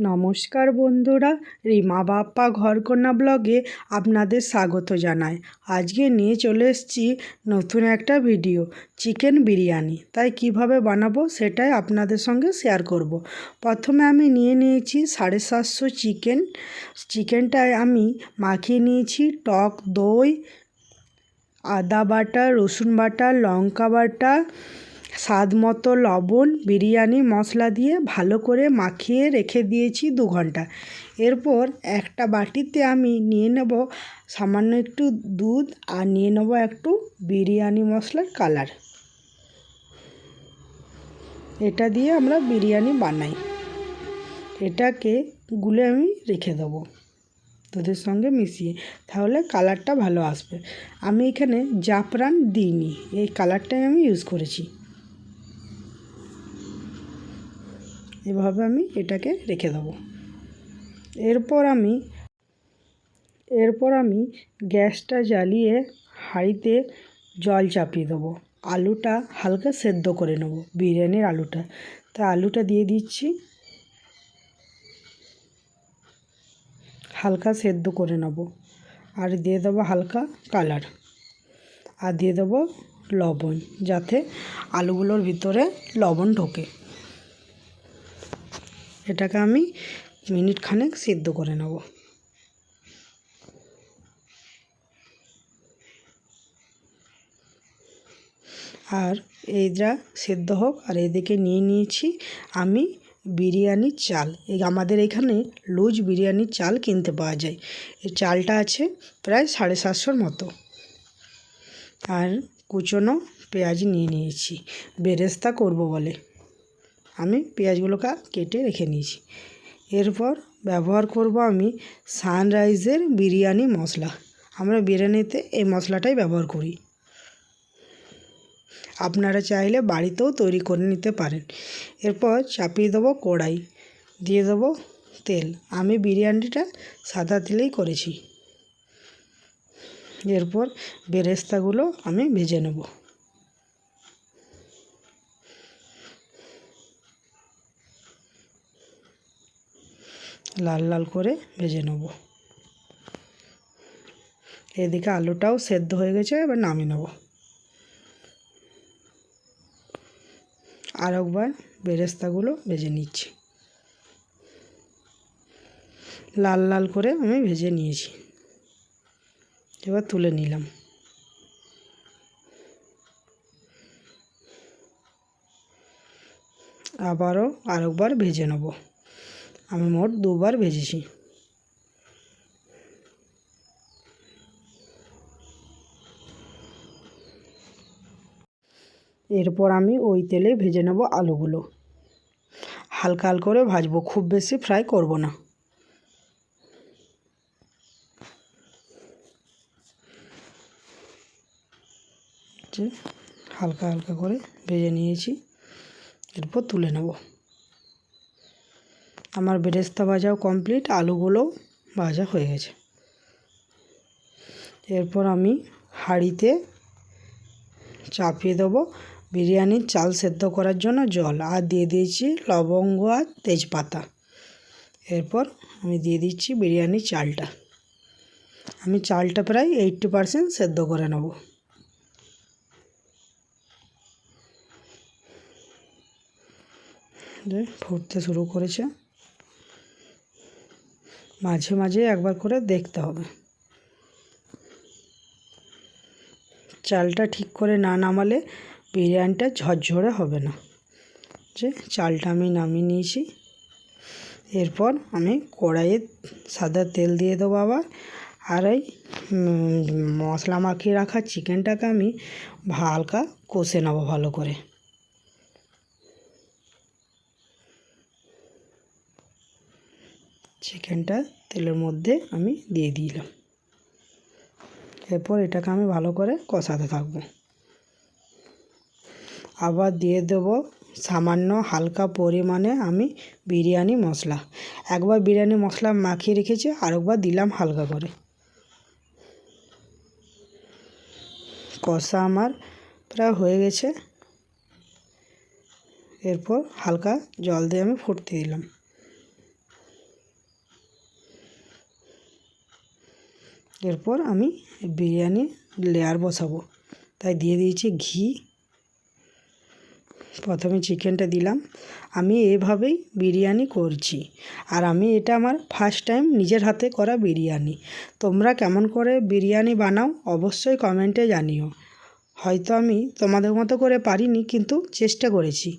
নমস্কার বন্ধুরা, রিমা বাপ্পা ঘরকন্যা ব্লগে আপনাদের স্বাগত জানাই। আজকে নিয়ে চলে এসেছি নতুন একটা ভিডিও, চিকেন বিরিয়ানি। তাই কীভাবে বানাবো সেটাই আপনাদের সঙ্গে শেয়ার করব। প্রথমে আমি নিয়ে নিয়েছি সাড়ে সাতশো চিকেন। চিকেনটায় আমি মাখিয়ে নিয়েছি টক দই, আদা বাটা, রসুন বাটা, লঙ্কা বাটা স্বাদ মতো লবণ, বিরিয়ানি, মশলা দিয়ে ভালো করে মাখিয়ে রেখে দিয়েছি দু ঘণ্টা। এরপর একটা বাটিতে আমি নিয়ে নেব সামান্য একটু দুধ আর নিয়ে নেব একটু বিরিয়ানি মশলার কালার। এটা দিয়ে আমরা বিরিয়ানি বানাই। এটাকে গুলে আমি রেখে দেবো দুধের সঙ্গে মিশিয়ে, তাহলে কালারটা ভালো আসবে। আমি এখানে জাফরান দিইনি, এই কালারটাই আমি ইউজ করেছি। এভাবে আমি এটাকে রেখে দেবো। এরপর আমি এরপর আমি গ্যাসটা জ্বালিয়ে হাঁড়িতে জল চাপিয়ে দেবো। আলুটা হালকা সেদ্ধ করে নেব, বিরিয়ানির আলুটা। তা আলুটা দিয়ে দিচ্ছি। হালকা সেদ্ধ করে নেব। আর দিয়ে দেবো হালকা কালার। আর দিয়ে দেবো লবণ, যাতে আলুগুলোর ভিতরে লবণ ঢোকে। এটাকে আমি মিনিট খানেক সিদ্ধ করে নেব। আর এইটা সেদ্ধ হোক, আর এদিকে নিয়ে নিয়েছি আমি বিরিয়ানির চাল। এই আমাদের এখানে লুজ বিরিয়ানির চাল কিনতে পাওয়া যায়। এই চালটা আছে প্রায় সাড়ে সাতশোর মতো। আর কুচনো পেঁয়াজ নিয়ে নিয়েছি। বেরেস্তা করব বলে। আমি পেঁয়াজগুলোকে কেটে রেখে নিয়েছি। এরপর ব্যবহার করব আমি সানরাইজের বিরিয়ানি মশলা। আমরা বিরিয়ানিতে এই মশলাটাই ব্যবহার করি। আপনারা চাইলে বাড়িতেও তৈরি করে নিতে পারেন। এরপর চাপিয়ে দেবো কড়াই। দিয়ে দেবো তেল। আমি বিরিয়ানিটা সাদা তেলেই করেছি। এরপর বেরেস্তাগুলো আমি ভেজে নেব। লাল লাল করে ভেজে নেব। এদিকে আলুটাও সেদ্ধ হয়ে গেছে, এবার নামিয়ে নেব। আর একবার বেরেস্তাগুলো ভেজে নিচ্ছি। লাল লাল করে আমি ভেজে নিয়েছি। এবার তুলে নিলাম। আবারও আরেকবার ভেজে নেব। আমি মোট দুবার ভেজেছি। এরপর আমি ওই তেলে ভেজে নেব আলুগুলো। হালকা হালকা করে ভাজবো, খুব বেশি ফ্রাই করব না। হালকা হালকা করে ভেজে নিয়েছি, এরপর তুলে নেব। আমার বেরেস্তা ভাজাও কমপ্লিট, আলুগুলোও ভাজা হয়ে গেছে। এরপর আমি হাঁড়িতে চাপিয়ে দেবো বিরিয়ানির চাল সেদ্ধ করার জন্য জল, আর দিয়ে দিয়েছি লবঙ্গ আর তেজপাতা। এরপর আমি দিয়ে দিচ্ছি বিরিয়ানির চালটা। আমি চালটা প্রায় এইটটি পারসেন্ট সেদ্ধ করে নেব। ফুটতে শুরু করেছে। মাঝে মাঝে একবার করে দেখতে হবে। চালটা ঠিক করে না নামালে বিরিয়ানিটা ঝরঝরে হবে না। যে চালটা আমি নামিয়ে নিয়েছি। এরপর আমি কড়াইয়ে সাদা তেল দিয়ে দেবো আবার। আর এই মশলা মাখিয়ে রাখা চিকেনটাকে আমি হালকা কষে নেব ভালো করে। চিকেনটা তেলের মধ্যে আমি দিয়ে দিলাম। এরপর এটাকে আমি ভালো করে কষাতে থাকব। আবার দিয়ে দেব সামান্য হালকা পরিমাণে আমি বিরিয়ানি মশলা। একবার বিরিয়ানি মশলা মাখিয়ে রেখেছি, আরেকবার দিলাম হালকা করে। কষা আমার প্রায় হয়ে গেছে। এরপর হালকা জল দিয়ে আমি ফুটতে দিলাম। এরপর আমি বিরিয়ানি লেয়ার বসাবো। তাই দিয়ে দিয়েছি ঘি। প্রথমে চিকেনটা দিলাম। আমি এভাবেই বিরিয়ানি করছি। আর আমি এটা আমার ফার্স্ট টাইম নিজের হাতে করা বিরিয়ানি। তোমরা কেমন করে বিরিয়ানি বানাও অবশ্যই কমেন্টে জানিও। হয়তো আমি তোমাদের মতো করে পারিনি, কিন্তু চেষ্টা করেছি।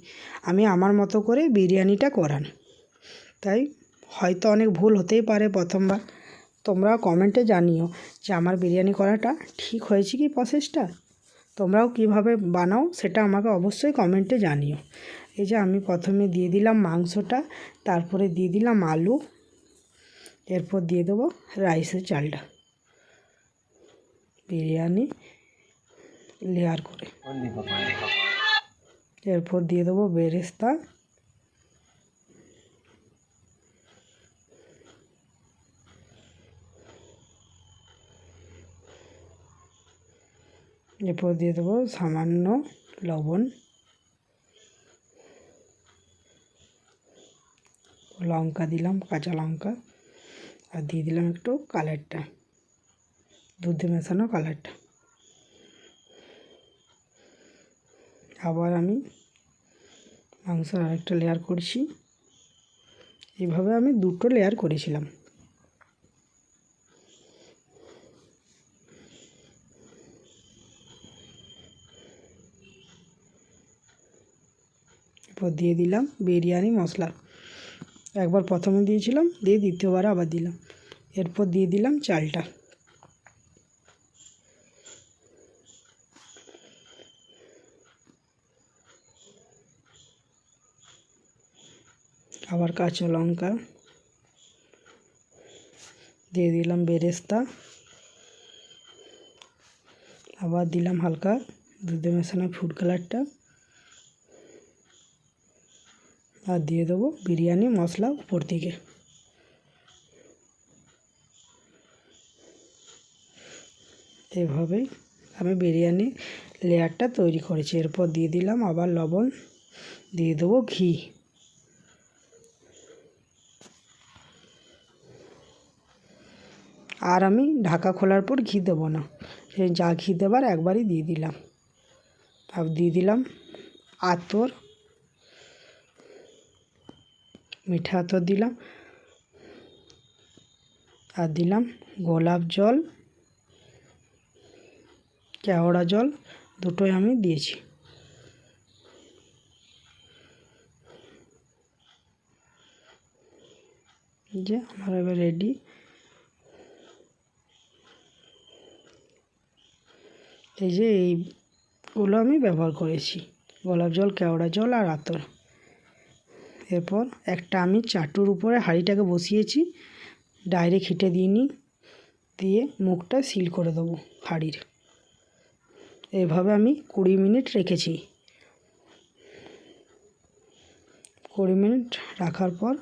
আমি আমার মতো করে বিরিয়ানিটা করান তাই হয়তো অনেক ভুল হতেই পারে প্রথমবার। তোমরা কমেন্টে জানিও যে আমার বিরিয়ানি করাটা ঠিক হয়েছে কি প্রসেসটা তোমরাও কীভাবে বানাও সেটা আমাকে অবশ্যই কমেন্টে জানিও। এই যে আমি প্রথমে দিয়ে দিলাম মাংসটা তারপরে দিয়ে দিলাম আলু এরপর দিয়ে দেবো রাইসের চালটা। বিরিয়ানি লেয়ার করে। এরপর দিয়ে দেবো বেরেস্তা এরপর দিয়ে দেবো সামান্য লবণ। লঙ্কা দিলাম, কাঁচা লঙ্কা। আর দিয়ে দিলাম একটু কালারটা, দুধে মেশানো কালারটা। আবার আমি মাংসের আরেকটা লেয়ার করছি। এইভাবে আমি দুটো লেয়ার করেছিলাম। এরপর দিয়ে দিলাম বিরিয়ানি, মশলা। একবার প্রথমে দিয়েছিলাম, দিয়ে দ্বিতীয়বার আবার দিলাম। এরপর দিয়ে দিলাম চালটা। আবার কাঁচা লঙ্কা দিয়ে দিলাম বেরেস্তা। আবার দিলাম হালকা দুধে মেশানো ফুড কালারটা। আর দিয়ে দেবো বিরিয়ানি, মশলা উপর থেকে এভাবেই আমি বিরিয়ানি লেয়ারটা তৈরি করেছি। এরপর দিয়ে দিলাম আবার লবণ, দিয়ে দেবো ঘি। আর আমি ঢাকা খোলার পর ঘি দেবো না। যা ঘি দেবার একবারই দিয়ে দিলাম। আর দিয়ে দিলাম আতর মিঠা আতর দিলাম। আর দিলাম গোলাপ জল, কেওড়া জল, দুটোই আমি দিয়েছি। যে আমার এবার রেডি এই যে এইগুলো আমি ব্যবহার করেছি। গোলাপ জল, কেওড়া জল আর আতর। এরপর একটা আমি চাটুর উপরে হাঁড়িটাকে বসিয়েছি ডাইরেক্ট হিটে দিইনি, দিয়ে মুখটা সিল করে দেবো হাঁড়ির। এভাবে আমি কুড়ি মিনিট রেখেছি। কুড়ি মিনিট রাখার পর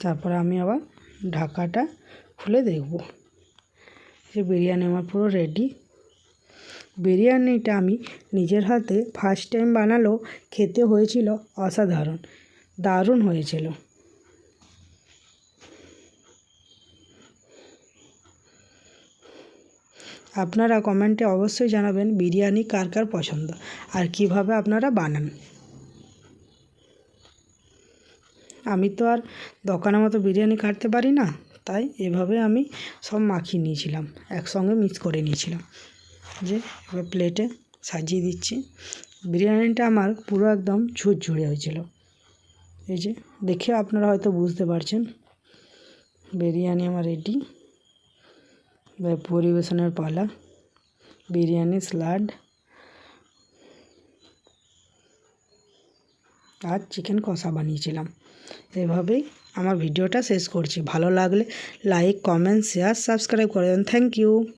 তারপরে আমি আবার ঢাকাটা খুলে দেখব। যে বিরিয়ানি আমার পুরো রেডি বিরিয়ানিটা আমি নিজের হাতে ফার্স্ট টাইম বানালো খেতে হয়েছিল অসাধারণ, দারুণ হয়েছিল। আপনারা কমেন্টে অবশ্যই জানাবেন বিরিয়ানি কার কার পছন্দ আর কীভাবে আপনারা বানান। আমি তো আর দোকানের মতো বিরিয়ানি কাটতে পারি না, তাই এভাবে আমি সব মাখিয়ে নিয়েছিলাম, একসঙ্গে মিক্স করে নিয়েছিলাম। যে এবার প্লেটে সাজিয়ে দিচ্ছি। বিরিয়ানিটা আমার পুরো একদম ঝুরঝুরে হয়েছিল। এই যে, দেখে আপনারা হয়তো বুঝতে পারছেন, বিরিয়ানি আমার রেডি পরিবেশনের পালা, বিরিয়ানি স্যালাড আর চিকেন কষা বানিয়েছিলাম। এভাবেই আমার ভিডিওটা শেষ করছি। ভালো লাগলে লাইক কমেন্ট শেয়ার সাবস্ক্রাইব করে দেন। Thank you